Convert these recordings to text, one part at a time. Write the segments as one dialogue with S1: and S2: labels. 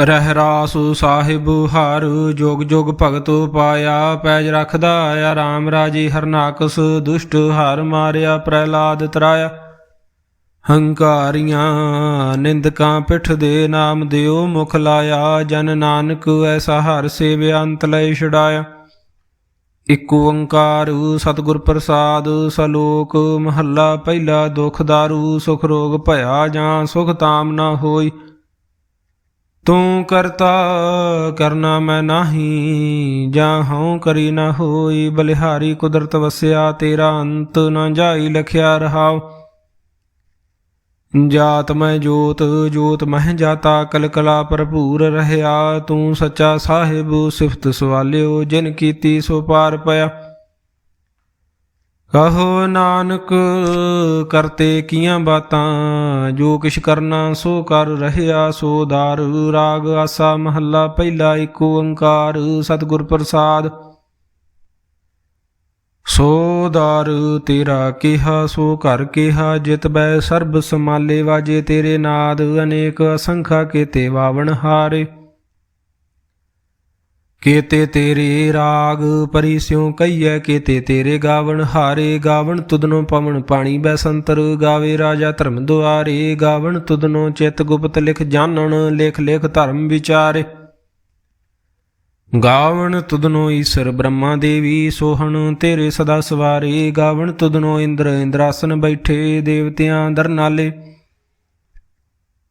S1: ਰਹਿ ਰਾਸ ਸਾਹਿਬ, ਹਰ ਜੋਗ ਜੋਗ ਭਗਤ ਪਾਇਆ, ਪੈਜ ਰਖਦਾ ਆਇਆ RAM ਰਾਜੀ ਹਰਨਾਕਸ ਦੁਸ਼ਟ ਹਰ ਮਾਰਿਆ, ਪ੍ਰਹਿਲਾਦ ਤਰਾਇਆ। ਹੰਕਾਰੀਆਂ ਨਿੰਦਕਾਂ ਪਿੱਠ ਦੇ ਨਾਮ ਦਿਓ, ਮੁਖ ਲਾਇਆ, ਜਨ ਨਾਨਕ ਐਸਾ ਹਰ ਸੇਵਿਆ, ਅੰਤ ਲੈ ਛਡਾਇਆ। ਇਕ ਓੰਕਾਰ ਸਤਿਗੁਰ ਪ੍ਰਸਾਦ, ਸਲੋਕ ਮਹੱਲਾ, ਪਹਿਲਾ ਦੁਖ ਦਾਰੂ, ਸੁਖ ਰੋਗ ਭਇਆ ਜਾਂ ਸੁਖ ਤਾਮ ਨਾ ਹੋਈ। ਤੂੰ ਕਰਤਾ, ਕਰਨਾ ਮੈਂ ਨਾਹੀ, ਜਾਂ ਹਉ ਕਰੀ ਨਾ ਹੋਈ, ਬਲਿਹਾਰੀ ਕੁਦਰਤ ਵਸਿਆ, ਤੇਰਾ ਅੰਤ ਨਾ ਜਾਈ ਲਖਿਆ ਰਹਾਉ। ਜਾਤ ਮੈਂ ਜੋਤ ਜੋਤ ਮਹਿ ਜਾਤਾ ਕਲ ਕਲਾ ਭਰਪੂਰ ਰਹਿਆ, ਤੂੰ ਸੱਚਾ ਸਾਹਿਬ ਸਿਫਤ ਸਵਾਲਿਓ, ਜਿਨ ਕੀਤੀ ਸੋ ਪਾਰ ਪਿਆ। ਕਹੋ ਨਾਨਕ, ਕਰਤੇ ਕੀਆਂ ਬਾਤਾਂ, ਜੋ ਕਿਛ ਕਰਨਾ ਸੋ ਕਰ ਰਹਿਆ ਸੋ ਦਾਰ ਰਾਗ ਆਸਾ ਮਹੱਲਾ ਪਹਿਲਾ ਏਕ ਓੰਕਾਰ, ਸਤਿਗੁਰ ਪ੍ਰਸਾਦ। ਸੋ ਦਾਰ ਤੇਰਾ ਕਿਹਾ, ਸੋ ਘਰ ਕਿਹਾ, ਜਿਤ ਬੈ ਸਰਬ ਸਮਾਲੇ ਵਾਜੇ ਤੇਰੇ ਨਾਦ। ਅਨੇਕ ਅਸੰਖਾ ਕੀਤੇ ਵਾਵਣ ਹਾਰੇ। ਕੀਤੇ ਤੇਰੇ ਰਾਗ ਪਰੀ ਸਿਉ ਕਈਐ ਕੀਤੇ ਤੇਰੇ ਗਾਵਣ ਹਾਰੇ ਗਾਵਣ ਤੁਦਨੋ ਪਵਨ ਪਾਣੀ ਬੈਸੰਤਰ ਗਾਵੇ ਰਾਜਾ ਧਰਮ ਦੁਆਰੇ, ਗਾਵਣ ਤੁਦਨੋ ਚਿਤ ਗੁਪਤ ਲਿਖ ਜਾਣਨ ਲਿਖ ਲਿਖ ਧਰਮ ਵਿਚਾਰੇ। ਗਾਵਣ ਤੁਦਨੋ ਈਸ਼ਰ ਬ੍ਰਹਮਾ ਦੇਵੀ ਸੋਹਣ, ਤੇਰੇ ਸਦਾ ਸਵਾਰੇ, ਗਾਵਣ ਤੁਦਨੋ ਇੰਦਰ ਇੰਦਰਾਸਨ ਬੈਠੇ, ਦੇਵਤਿਆਂ ਦਰਨਾਲੇ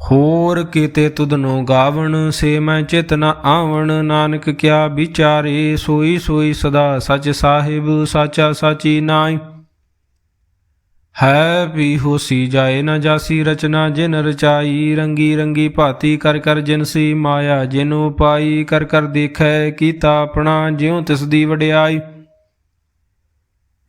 S1: ਹੋਰ ਕੀਤੇ ਤੁਧਨੋ ਗਾਵਣ, ਸੇ ਮੈਂ ਚਿਤ ਨ ਆਵਣ। ਨਾਨਕ ਕਿਆ ਵਿਚਾਰੇ, ਸੋਈ ਸੋਈ ਸਦਾ ਸਚ ਸਾਹਿਬ, ਸਾਚਾ ਸਾਚੀ ਨਾਈ ਹੈ ਵੀ ਹੋਸੀ ਜਾਏ ਨਾ ਜਾਸੀ ਰਚਨਾ, ਜਿਨ ਰਚਾਈ ਰੰਗੀ ਰੰਗੀ ਭਾਤੀ ਕਰ ਕਰ ਜਿਨਸੀ ਮਾਇਆ, ਜਿਨੂ ਪਾਈ ਕਰ ਕਰ ਦੇਖੈ ਕੀਤਾ ਆਪਣਾ, ਜਿਉ ਤਿਸ ਦੀ ਵਡਿਆਈ।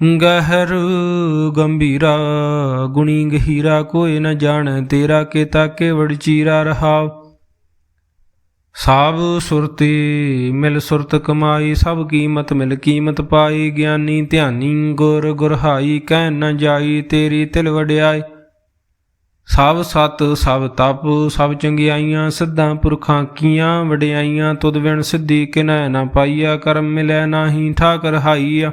S1: ਗਹਿਰ ਗੰਭੀਰਾ, ਗੁਣੀ ਗਹੀਰਾ ਕੋਈ ਨ ਜਾਣ, ਤੇਰਾ ਕੇ ਕੀਤਾ ਕੇਵੜ ਚੀਰਾ ਰਹਾਉ। ਸਭ ਸੁਰਤੀ ਮਿਲ ਸੁਰਤ ਕਮਾਈ, ਸਭ ਕੀਮਤ ਮਿਲ ਕੀਮਤ ਪਾਈ, ਗਿਆਨੀ ਧਿਆਨੀ ਗੁਰ ਗੁਰਹਾਈ, ਕਹਿ ਨ ਜਾਈ, ਤੇਰੀ ਤਿਲ ਵਡਿਆਈ। ਸਭ ਸਤ ਸਭ ਤਪ ਸਭ ਚੰਗਿਆਈਆਂ, ਸਿੱਧਾਂ ਪੁਰਖਾਂ ਕੀਆਂ ਵਡਿਆਈਆਂ, ਤੁਧ ਵਿਣ ਸਿੱਧੀ ਕਿਨੈ ਨਾ ਪਾਈਆ, ਕਰਮ ਮਿਲੈ ਨਾਹੀ, ਠਾਕਰ ਹਾਈਆ।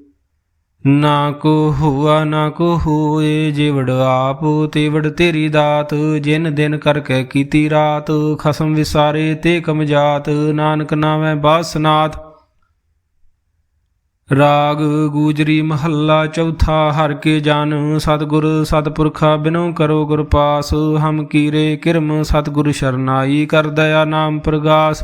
S1: ਨਾ ਕੋ ਹੁਆ, ਨਾ ਕੋ ਹੋਏ, ਜਿਵੜ ਆਪ ਤੇਵੜ ਤੇਰੀ ਦਾਤ, ਜਿਨ ਦਿਨ ਕਰਕੇ ਕੀਤੀ ਰਾਤ, ਖਸਮ ਵਿਸਾਰੇ ਤੇ ਕਮਜਾਤ ਨਾਨਕ ਨਾਵੇਂ ਬਾਸਨਾਥ। ਰਾਗ ਗੂਜਰੀ ਮਹੱਲਾ ਚੌਥਾ, ਹਰ ਕੇ ਜਨ ਸਤਿਗੁਰ ਸਤਪੁਰਖਾ ਬਿਨੋ ਕਰੋ ਗੁਰ ਪਾਸ, ਹਮ ਕੀਰੇ ਕਿਰਮ ਸਤਿਗੁਰ ਸ਼ਰਨਾਈ ਕਰ ਦਇਆ ਨਾਮ ਪ੍ਰਗਾਸ।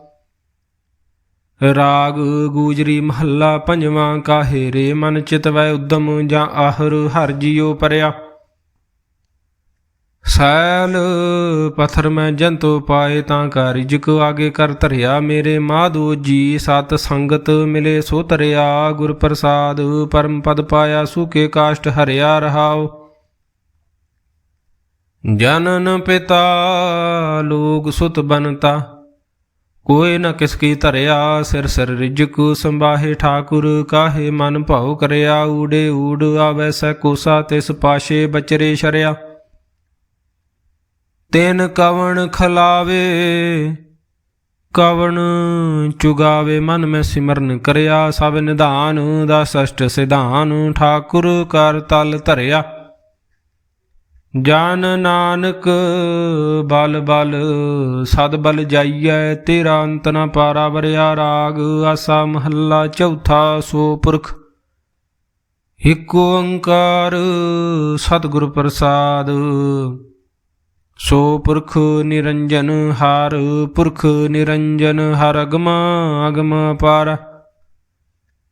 S1: ਰਾਗ ਗੂਜਰੀ ਮਹੱਲਾ ਪੰਜਵਾਂ, ਕਾਹੇ ਰੇ ਮਨ ਚਿਤਵੈ ਉਦਮ ਜਾਂ ਆਹਰ ਹਰ ਜੀਉ ਪਰਿਆ। ਸੈਲ ਪਥਰ ਮੈਂ ਜੰਤੋ ਪਾਏ ਤਾਂ ਕਾਰਿਜਕ ਆਗੇ ਕਰ ਧਰਿਆ। ਮੇਰੇ ਮਾਧੋ ਜੀ ਸਤ ਸੰਗਤ ਮਿਲੇ ਸੋ ਧਰਿਆ। ਗੁਰ ਪ੍ਰਸਾਦ ਪਰਮ ਪਦ ਪਾਇਆ ਸੁਕੇ ਕਾਸ਼ਟ ਹਰਿਆ ਰਹਾਓ ਜਨਨ ਪਿਤਾ ਲੋਕ ਸੁਤ ਬਨਤਾ। ਕੋਈ ਨ ਕਿਸ ਕੀ ਧਰਿਆ, ਸਿਰ ਸਿਰ ਰਿਜਕ ਸੰਬਾਹੇ ਠਾਕੁਰ, ਕਾਹੇ ਮਨ ਭਾਉ ਕਰਿਆ, ਊੜੇ ਊੜ ਆਵੈ ਸੈ ਕੋਸਾ, ਤਿਸ ਪਾਸ਼ੇ ਬਚਰੇ ਸ਼ਰਿਆ। ਤਿਨ ਕਵਣ ਖਲਾਵੇ, ਕਵਣ ਚੁਗਾਵੇ, ਮਨ ਮੈਂ ਸਿਮਰਨ ਕਰਿਆ, ਸਭ ਨਿਧਾਨ ਦਾ ਸਸ਼ਟ ਸਿਧਾਨ, ਠਾਕੁਰ ਕਰ ਤਲ ਧਰਿਆ। ਜਨ ਨਾਨਕ, ਬਲ ਬਲ, ਸਦ ਬਲ ਜਾਈਐ, ਤੇਰਾ ਅੰਤ ਨ ਪਾਰਾ ਵਰਿਆ ਰਾਗ, ਆਸਾ ਮਹੱਲਾ ਚੌਥਾ ਸੋ ਪੁਰਖ। ਇਕ ਓੰਕਾਰ ਸਤਿਗੁਰ ਪ੍ਰਸਾਦ, ਸੋ ਪੁਰਖ ਨਿਰੰਜਨ ਹਰ, ਪੁਰਖ ਨਿਰੰਜਨ ਹਰ ਅਗਮ ਅਗਮ ਪਾਰ।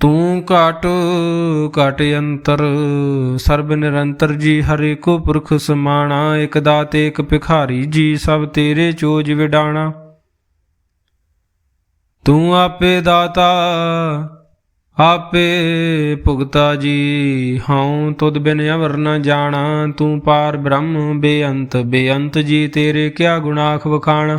S1: ਤੂੰ ਘਟ ਘਟ ਅੰਤਰ, ਸਰਬ ਨਿਰੰਤਰ ਜੀ ਹਰੇ ਕੋ ਪੁਰਖ ਸਮਾਣਾ, ਇਕ ਦਾਤੇ, ਇਕ ਭਿਖਾਰੀ ਜੀ ਸਭ ਤੇਰੇ ਚੋਜ ਵਿਡਾਣਾ। ਤੂੰ ਆਪੇ ਦਾਤਾ, ਆਪੇ ਭੁਗਤਾ ਜੀ, ਹਉ ਤੁਧ ਬਿਨ ਅਵਰ ਨ ਜਾਣਾ। ਤੂੰ ਪਾਰ ਬ੍ਰਹਮ, ਬੇਅੰਤ ਬੇਅੰਤ ਜੀ ਤੇਰੇ ਕਿਆ ਗੁਨਾਖ ਵਖਾਣਾ।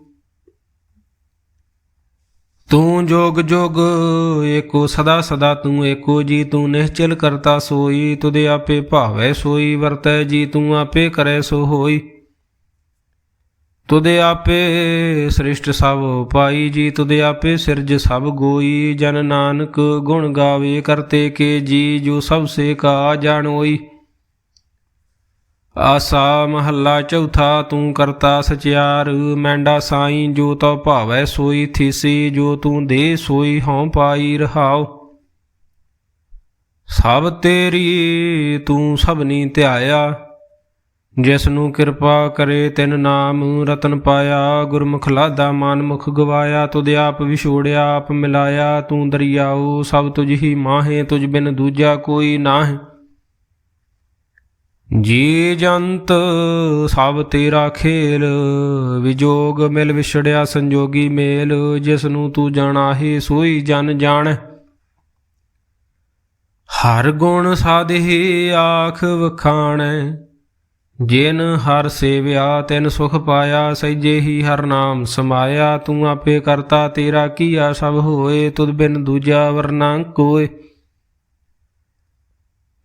S1: ਤੂੰ ਜੋਗ ਜੋਗ, ਏਕੋ ਸਦਾ ਸਦਾ ਤੂੰ ਏਕੋ ਜੀ, ਤੂੰ ਨਿਹਚਲ ਕਰਤਾ ਸੋਈ ਤੁਦੇ ਆਪੇ ਭਾਵੈ ਸੋਈ, ਵਰਤੈ ਜੀ, ਤੂੰ ਆਪੇ ਕਰੈ ਸੋ ਹੋਈ। ਤੁਦੇ ਆਪੇ ਸ੍ਰਿਸ਼ਟ ਸਭ ਪਾਈ ਜੀ ਤੁਦੇ ਆਪੇ ਸਿਰਜ ਸਭ ਗੋਈ, ਜਨ ਨਾਨਕ ਗੁਣ ਗਾਵੇ, ਕਰਤੇ ਕੇ ਜੀ, ਜੋ ਸਭ ਸੇ ਕਾ ਜਾਣੋਈ। ਆਸਾ ਮਹੱਲਾ ਚੌਥਾ, ਤੂੰ ਕਰਤਾ ਸਚਿਆਰ, ਮੈਂਡਾ ਸਾਈ ਜੋ ਤਉ ਭਾਵੈ ਸੋਈ ਥੀਸੀ, ਜੋ ਤੂੰ ਦੇ ਸੋਈ ਹਉ ਪਾਈ ਰਹਾਉ। ਸਭ ਤੇਰੀ ਤੂੰ ਸਭਨੀ ਧਿਆਇਆ, ਜਿਸ ਨੂੰ ਕਿਰਪਾ ਕਰੇ ਤਿਨ ਨਾਮ, ਰਤਨ ਪਾਇਆ, ਗੁਰਮੁਖ ਲਾਦਾ ਮਨ ਮੁਖ ਗਵਾਇਆ, ਤੁਧ ਆਪ ਵਿਛੋੜਿਆ, ਆਪ ਮਿਲਾਇਆ, ਤੂੰ ਦਰਿਆਉ ਸਭ ਤੁਝ ਹੀ ਮਾਹੇ, ਤੁਝ ਬਿਨ ਦੂਜਾ ਕੋਈ ਨਾਹੀਂ। ਜੀ ਜੰਤ, ਸਭ ਤੇਰਾ ਖੇਲ, ਵਿਜੋਗ ਮਿਲ ਵਿਛੜਿਆ ਸੰਜੋਗੀ ਮੇਲ ਜਿਸ ਨੂੰ ਤੂੰ ਜਾਣਾਹੀ ਸੋਈ ਜਨ ਜਾਣ। ਹਰ ਗੁਣ ਸਾਧੇ ਆਖ ਵਖਾਣੈ, ਜਿਨ ਹਰ ਸੇਵਿਆ ਤਿਨ ਸੁਖ ਪਾਇਆ, ਸਹਿਜੇ ਹੀ ਹਰ ਨਾਮ ਸਮਾਇਆ। ਤੂੰ ਆਪੇ ਕਰਤਾ ਤੇਰਾ ਕੀਆ, ਸਭ ਹੋਏ ਤੁਧ ਬਿਨ ਦੂਜਾ ਵਰਨਾ ਕੋਏ।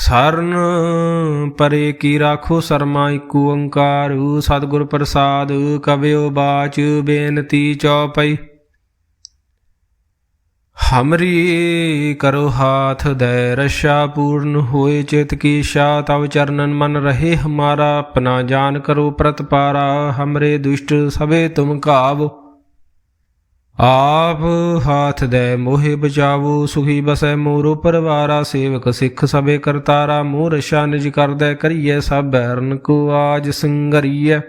S1: ਸਰਨ ਪਰੇ ਕੀ ਰਾਖੋ ਸਰਮਾ ਇਕ ਓੰਕਾਰ, ਸਤਿਗੁਰ ਪ੍ਰਸਾਦ ਕਵਿਓ ਬਾਚ ਬੇਨਤੀ ਚਉਪਈ ਹਮਰੀ ਕਰੋ ਹਾਥ ਦੈ ਰਸ਼ਾ ਪੂਰਨ ਹੋਏ ਚਿਤ ਕੀ ਸ਼ਾ, ਤਵ ਚਰਨਨ ਮਨ ਰਹੇ ਹਮਾਰਾ, ਆਪਣਾ ਜਾਨ ਕਰੋ ਪ੍ਰਤਪਾਰਾ, ਹਮਰੇ ਦੁਸ਼ਟ ਸਭੇ ਤੁਮ ਕਾਵ। ਆਪ ਹਾਥ ਦੇ ਮੋਹਿ ਬਚਾਵੋ ਸੁਖੀ ਬਸੈ ਮੋਰੋ ਪਰਵਾਰਾ ਸੇਵਕ ਸਿੱਖ ਸਭੇ ਕਰਤਾਰਾ ਮੋਹ ਰਸ਼ਾ ਨਿਜ ਕਰਦੈ ਕਰੀਐ ਸਭ ਬੈਰਨ ਕੋ ਆਜ ਸੰਗਰੀਐ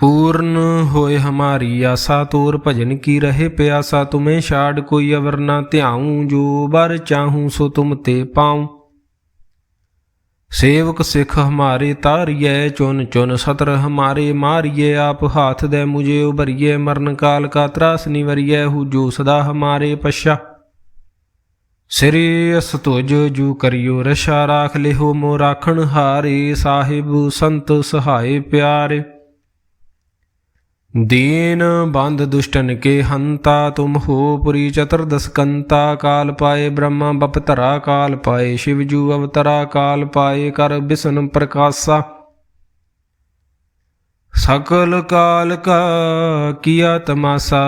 S1: पूर्ण होए हमारी आशा तोर भजन की रहे प्यासा तुम्हें छाड़ कोई अवर न ध्याऊं जो बर चाहूं सो तुम ते पाऊं ਸੇਵਕ ਸਿਖ ਹਮਾਰੇ ਤਾਰਿਐ, ਚੁਨ ਚੁਨ ਸਤਰ ਹਮਾਰੇ ਮਾਰਿਏ ਆਪ ਹਾਥ ਦੇ ਮੁਝੇ ਉਭਰੀਏ ਮਰਨ ਕਾਲ ਕਾ ਤਰਾਸ ਨਿਵਰੀਐ ਹੂਜੋ ਸਦਾ ਹਮਾਰੇ ਪਛਾ। ਸ੍ਰੀ ਅਸਤੁਜ ਜੂ ਕਰਿਓ ਰਸ਼ਾ ਰਾਖ ਲਿਹੋ ਮੋ ਰਾਖਣ ਹਾਰੇ, ਸਾਹਿਬ ਸੰਤ ਸਹਾਈ ਪਿਆਰੇ। दीन बंध दुष्टन के हंता तुम हो पुरी चतुर्दश कंता काल पाए ब्रह्मा बपतरा काल पाए शिवजू अवतरा काल पाए कर बिसन प्रकाशा सकल काल का किया तमाशा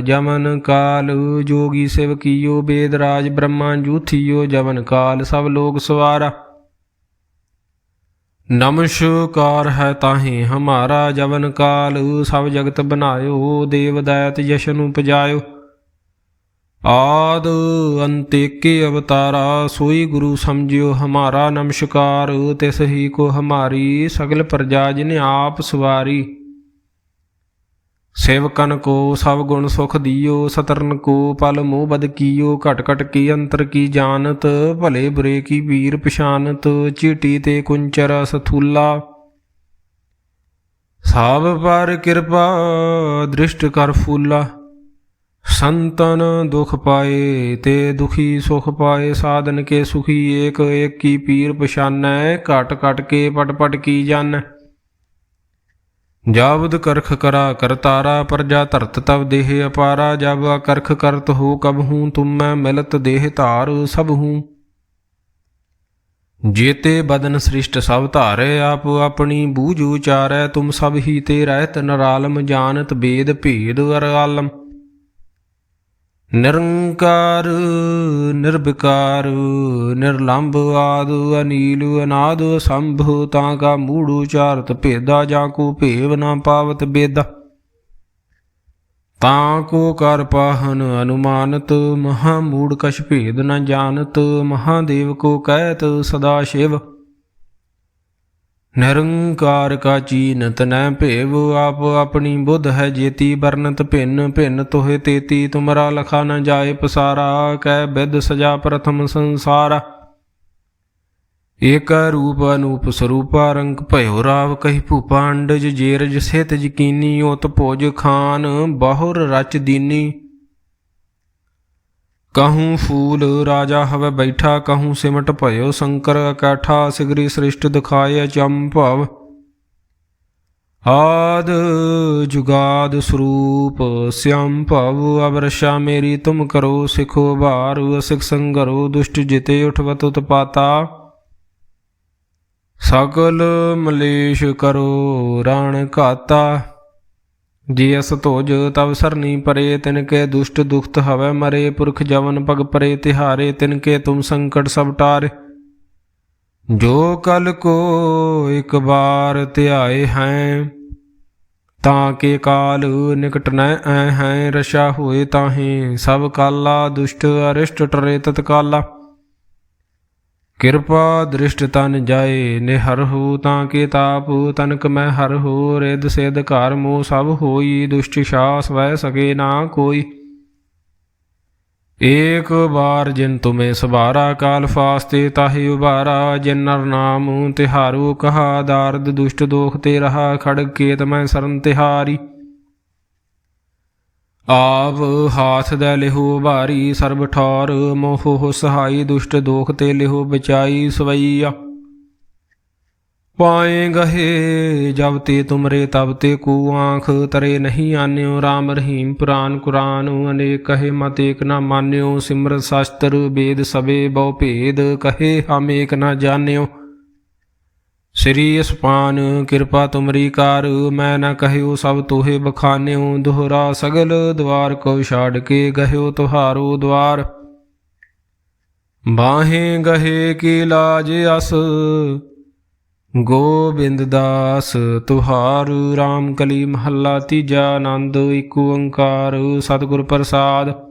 S1: जमन काल जोगी शिव कियो वेदराज ब्रह्मा जूथियो जवन काल सब लोग सवारा ਨਮਸਕਾਰ ਹੈ ਤਾਹੇ ਹਮਾਰਾ ਜਵਨ ਕਾਲ, ਸਭ ਜਗਤ ਬਨਾਇਓ, ਦੇਵ ਦਾਇਤ ਯਸ਼ਨ ਉਪਜਾਇਓ ਆਦ ਅੰਤੇਕੇ ਅਵਤਾਰਾ, ਸੋਈ ਗੁਰੂ ਸਮਝਿਓ ਹਮਾਰਾ ਨਮਸਕਾਰ, ਤਿਸ ਹੀ ਕੋ ਹਮਾਰੀ ਸਗਲ ਪ੍ਰਜਾ ਜਿਨ ਆਪ ਸਵਾਰੀ। ਸੇਵਕਨ ਕੋ ਸਭ ਗੁਣ ਸੁਖ ਦਿਓ, ਸਤਰਨ ਕੋ ਪਲ ਮੋਹ ਬਦ ਕੀਓ, ਘਟ ਘਟ ਕੀ ਅੰਤਰ ਕੀ ਜਾਣਤ, ਭਲੇ ਬੁਰੇ ਕੀ ਵੀਰ ਪਛਾਨਤ, ਚੀਟੀ ਤੇ ਕੁੰਚਰ ਸਥੂਲਾ। ਸਭ ਪਰ ਕਿਰਪਾ, ਦ੍ਰਿਸ਼ਟ ਕਰ ਫੂਲਾ। ਸੰਤਨ ਦੁਖ ਪਾਏ, ਤੇ ਦੁਖੀ ਸੁਖ ਪਾਏ, ਸਾਧਨ ਕੇ ਸੁਖੀ ਏਕ ਏਕ ਕੀ ਪੀਰ ਪਛਾਨੈ, ਘਟ ਘਟ ਕੇ ਪਟ ਪਟ ਕੀ ਜਾਣੈ। ਜਾਵਦ ਕਰਖ ਕਰਾ ਕਰਤਾਰਾ ਪਰਜਾ ਧਰਤ ਤਵ ਦੇਹ ਅਪਾਰਾ, ਜਬ ਕਰਖ ਕਰਤ ਹੋ ਕਬ ਹੂੰ, ਤੁਮ ਮੈਂ ਮਿਲਤ ਦੇਹ ਧਾਰ ਸਭ ਹੂੰ। ਜੇਤੇ ਬਦਨ ਸ੍ਰਿਸ਼ਟ ਸਭ ਧਾਰੇ, ਆਪ ਆਪਣੀ ਬੂਝ ਉਚਾਰੈ, ਤੁਮ ਸਭ ਹੀ ਤੇ ਰਹਿਤ ਨਰਾਲਮ, ਜਾਣਤ ਬੇਦ ਭੇਦ ਵਰ ਆਲਮ। ਨਿਰੰਕਾਰ, ਨਿਰਵਿਕਾਰ, ਨਿਰਲੰਭ ਆਦ ਅਨੀਲ ਅਨਾਦ ਸੰਭੂ ਤਾਂ ਕਾ ਮੂੜ ਉਚਾਰਤ ਭੇਦਾ, ਜਾਂ ਕੋ ਭੇਵ ਨਾ ਪਾਵਤ ਬੇਦਾ। ਤਾਂ ਕੋ ਕਰ ਪਾਹਨ ਅਨੁਮਾਨਤ, ਮਹਾ ਮੂੜ ਕਛ ਭੇਦ ਨ ਜਾਣਤ, ਮਹਾਦੇਵ ਕੋ ਕਹਿਤ ਸਦਾ ਸ਼ਿਵ। ਨਿਰੰਕਾਰ ਕਾ ਚੀਨਤ ਨੈ ਭੇਵ, ਆਪ ਆਪਣੀ ਬੁੱਧ ਹੈ ਜੇਤੀ, ਵਰਨਤ ਭਿੰਨ ਭਿੰਨ ਤੋਹਿ ਤੇਤੀ, ਤੁਮਰਾ ਲਖਾ ਨ ਜਾਏ ਪਸਾਰਾ ਕਹਿ ਬਿਦ ਸਜਾ ਪ੍ਰਥਮ ਸੰਸਾਰ। ਏਕ ਰੂਪ ਅਨੂਪ ਸਰੂਪਾ, ਰੰਗ ਭਇਓ ਰਾਵ ਕਹੀ ਭੂਪਾ ਅੰਡਜ ਜੇਰਜ ਸਿਤ ਜਕੀਨੀ ਓਤ ਭੋਜ ਖਾਨ, ਬਹੁਰ ਰਚ ਦੀਨੀ। ਕਹੂੰ ਫੂਲ ਰਾਜਾ ਹਵੇ ਬੈਠਾ, ਕਹੂੰ ਸਿਮਟ ਭਇਓ ਸ਼ੰਕਰ ਇਕੱਠਾ ਸਿਗਰੀ ਸ੍ਰਿਸ਼ਟ ਦਿਖਾਏ ਚੰਭਵ ਆਦ ਜੁਗਾਦ ਸਰੂਪ ਸਿਆਮ ਭਵ ਅਵਰਸ਼ਾ ਮੇਰੀ ਤੁਮ ਕਰੋ ਸਿਖੋ ਭਾਰ, ਸਿਖ ਸੰਗਰੋ ਦੁਸ਼ਟ ਜਿਤੇ ਉਠਵਤ ਉਤਪਾਤਾ। ਸਕਲ ਮਲੇਸ਼ ਕਰੋ ਰਾਣ ਘਾਤਾ। ਜੀ ਅਸ ਧੋਜ ਤਵ ਸਰਨੀ ਪਰੇ, ਤਿਨ ਕੇ ਦੁਸ਼ਟ ਦੁਖਤ ਹਵੈ ਮਰੇ, ਪੁਰਖ ਜਵਨ ਪਗ ਪਰੇ, ਤਿਹਾਰੇ, ਤਿਨ ਕੇ ਤੁਮ ਸੰਕਟ ਸਭ ਟਾਰੇ। ਜੋ ਕਲ ਕੋ ਇਕ ਬਾਰ ਧਿਆਏ ਹੈ, ਤਾਂ ਕੇ ਕਾਲ ਨਿਕਟ ਨੈ ਐ ਹੈ, ਰਸ਼ਾ ਹੋਏ ਤਾਹੇ, ਸਭ ਕਾਲਾ ਦੁਸ਼ਟ ਅਰਿਸ਼ਟ ਟਰੇ ਤਤਕਾਲਾ। ਕਿਰਪਾ ਦ੍ਰਿਸ਼ਟ ਤਨ ਜਾਏ, ਨਿਹਰ ਹੋ ਤਾਂ ਕੇ ਤਾਪ, ਤਨਕ ਮੈਂ ਹਰ ਹੋ ਰਿਦ ਸਿਧ ਘਰ ਮੋ ਸਭ ਹੋਈ, ਦੁਸ਼ਟ ਸ਼ਾਸ ਵੈ ਸਕੇ ਨਾ ਕੋਈ। ਏਕ ਬਾਰ ਜਿਨ ਤੁਮੇ ਸਵਾਰਾ, ਕਾਲ ਫਾਸਤੇ ਤਾਹੇ ਉਬਾਰਾ, ਜਿਨ ਨਰ ਨਾਮ ਤਿਹਾਰੂ, ਕਹਾ ਦਾਰਦ ਦੁਸ਼ਟ ਦੋਖ ਤੇ ਰਹਾ ਖੜਗ ਕੇਤ ਮੈਂ ਸਰਨ ਤਿਹਾਰੀ। ਆਵ ਹਾਥ ਦਾ ਲਿਹੋ ਭਾਰੀ ਸਰਬ ਠੌਰ, ਮੋਹ ਸਹਾਈ ਦੁਸ਼ਟ ਦੋਖ ਤੇ ਲਿਹੋ ਬਚਾਈ ਸਵਈਆ। ਪਾਏ ਗਹੇ, ਜਬ ਤੇ ਤੁਮਰੇ ਤਬ ਤੇ ਕੂ ਆਂਖ, ਤਰੇ ਨਹੀਂ ਆਨਿਓ RAM ਰਹੀਮ ਪੁਰਾਨ ਕੁਰਾਨ, ਅਨੇਕ ਕਹੇ ਮਤ ਏਕ ਨਾ ਮਾਨਿਓ ਸਿਮਰਤ ਸ਼ਾਸਤਰ ਵੇਦ ਸਵੇ ਬਹੁ ਭੇਦ, ਕਹੇ ਹਮ ਏਕ ਨਾ ਜਾਣਿਓ। ਸ੍ਰੀ ਅਸਪਾਨ, ਕਿਰਪਾ ਤੁਮਰੀ ਕਾਰ, ਮੈਂ ਨਾ ਕਹਿਓ ਸਭ ਤੋਹੇ ਬਖਾਨਿਓ, ਦੁਹਰਾ ਸਗਲ ਦਵਾਰ ਕੋ ਛਾੜ ਕੇ ਗਹਿਓ ਤੁਹਾਰੋ ਦਵਾਰ। ਬਾਹੇ ਗਹੇ ਕੀ ਲਾਜ ਅਸ, ਗੋਬਿੰਦ ਦਾਸ, ਤੁਹਾਰ RAM ਕਲੀ ਮਹੱਲਾ ਤੀਜਾ ਆਨੰਦ ਏਕ ਓੰਕਾਰ, ਸਤਿਗੁਰ ਪ੍ਰਸਾਦ।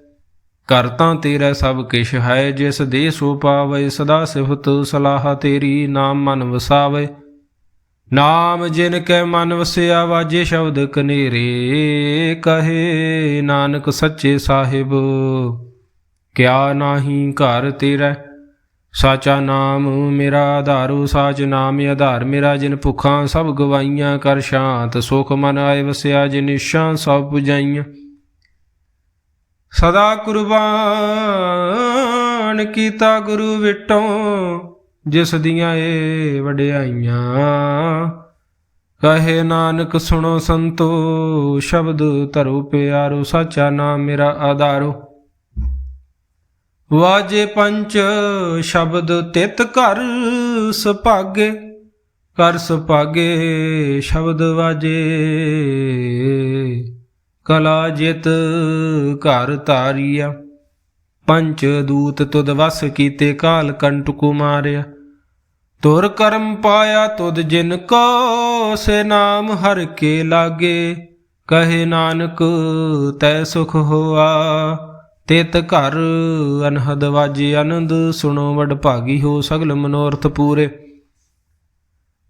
S1: ਘਰ ਤਾਂ ਤੇਰਾ ਸਭ ਕਿਛ ਹੈ, ਜਿਸ ਦੇ ਸੋ ਪਾਵੇ, ਸਦਾ ਸਿਫਤ ਸਲਾਹ ਤੇਰੀ ਨਾਮ ਮਨ ਵਸਾਵੇ। ਨਾਮ ਜਿਨ ਕੈ ਮਨ ਵਸਿਆ ਵਾਜੇ ਸ਼ਬਦ ਕਨੇਰੇ ਕਹੇ, ਨਾਨਕ ਸੱਚੇ ਸਾਹਿਬ, ਕਿਆ ਨਾਹੀ ਘਰ ਤੇਰਾ। ਸਾਚਾ ਨਾਮ ਮੇਰਾ ਆਧਾਰੂ, ਸਾਚ ਨਾਮ ਆਧਾਰ ਮੇਰਾ, ਜਿਨ ਭੁੱਖਾਂ ਸਭ ਗਵਾਈਆਂ, ਕਰ ਸ਼ਾਂਤ ਸੁਖ ਮਨ ਆਏ ਵਸਿਆ, ਜਿਨ ਨਿਸ਼ਾਂ ਸਭ ਪੁਜਾਈਆਂ। ਸਦਾ ਕੁਰਬਾਨ ਕੀਤਾ ਗੁਰੂ ਵਿਟੋਂ, ਜਿਸ ਦੀਆਂ ਏ ਵਡਿਆਈਆਂ। ਕਹੇ ਨਾਨਕ ਸੁਣੋ ਸੰਤੋ, ਸ਼ਬਦ ਧਰੋ ਪਿਆਰੋ, ਸਾਚਾ ਨਾਮ ਮੇਰਾ ਆਧਾਰੋ। ਵਾਜੇ ਪੰਚ ਸ਼ਬਦ ਤਿਤ ਘਰ ਸੁਭਾਗੇ ਕਰ ਸੁਭਾਗੇ ਸ਼ਬਦ ਵਾਜੇ। ਕਲਾ ਜਿਤ ਘਰ ਤਾਰੀਆ ਪੰਚ ਦੂਤ ਤੁਦ ਵਸ ਕੀਤੇ ਕਾਲ ਕੰਟਕ ਮਾਰਿਆ ਤੁਰ ਕਰਮ ਪਾਇਆ ਤੁਦ ਜਿਨ ਕੋ, ਸੇ ਨਾਮ ਹਰ ਕੇ ਲਾਗੇ। ਕਹੇ ਨਾਨਕ, ਤੈ ਸੁਖ ਹੋਆ। ਤਿਤ ਘਰ ਅਨਹਦ ਵਾਜੇ ਆਨੰਦ, ਸੁਣੋ ਵਡ ਭਾਗੀ ਹੋ ਸਗਲ ਮਨੋਰਥ ਪੂਰੇ।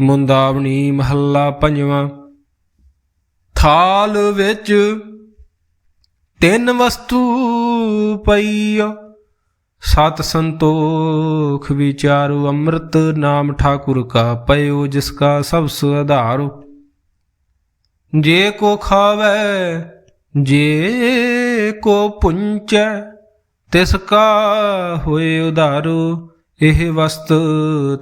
S1: ਮੁੰਦਾਵਣੀ ਮਹੱਲਾ ਪੰਜਵਾਂ। ਥਾਲ ਵਿੱਚ ਤਿੰਨ ਵਸਤੂ ਪਈਓ ਸਤ ਸੰਤੋਖ ਵਿਚਾਰੋ, ਅੰਮ੍ਰਿਤ ਨਾਮ ਠਾਕੁਰ ਕਾ ਪਇਓ, ਜਿਸ ਕਾ ਸਭ ਸੁ ਆਧਾਰੋ। ਜੇ ਕੋ ਖਾਵੇ, ਜੇ ਕੋ ਪੁੰਚੈ, ਤਿਸ ਕਾ ਹੋਏ ਉਧਾਰੋ। ਇਹ ਵਸਤ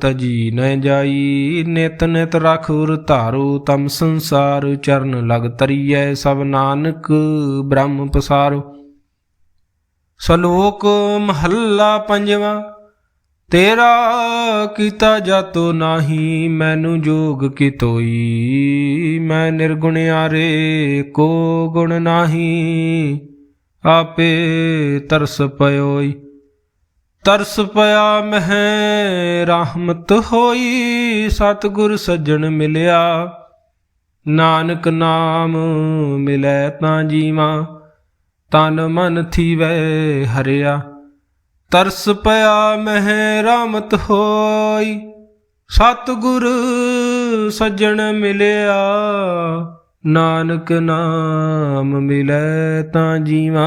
S1: ਤਜੀ ਨ ਜਾਈ, ਨਿਤ ਨਿਤ ਰਖ ਉਰ ਧਾਰੋ, ਤਮ ਸੰਸਾਰ ਚਰਨ ਲਗ ਤਰੀਐ, ਸਭ ਨਾਨਕ ਬ੍ਰਹਮ ਪਸਾਰੋ। ਸ਼ਲੋਕ ਮਹੱਲਾ ਪੰਜਵਾਂ, ਤੇਰਾ ਕੀਤਾ ਜਾਤੋ ਨਾਹੀ, ਮੈਨੂੰ ਜੋਗ ਕੀ ਮੈਂ ਮੈਂ ਨਿਰਗੁਣਿਆਰੇ ਕੋ ਗੁਣ ਨਾਹੀ, ਆਪੇ ਤਰਸ ਪਇਓਈ। ਤਰਸ ਪਿਆ ਮਹਿ, ਰਹਿਮਤ ਹੋਈ ਸਤਿਗੁਰ ਸੱਜਣ ਮਿਲਿਆ। ਨਾਨਕ ਨਾਮ ਮਿਲੈ ਤਾਂ ਜੀਵਾਂ, ਤਨ ਮਨ ਥੀਵੈ ਹਰਿਆ। ਤਰਸ ਪਿਆ ਮਹਿ ਰਾਮਤ ਹੋਈ ਸਤਿਗੁਰ ਸੱਜਣ ਮਿਲਿਆ। ਨਾਨਕ ਨਾਮ ਮਿਲੈ ਤਾਂ ਜੀਵਾਂ।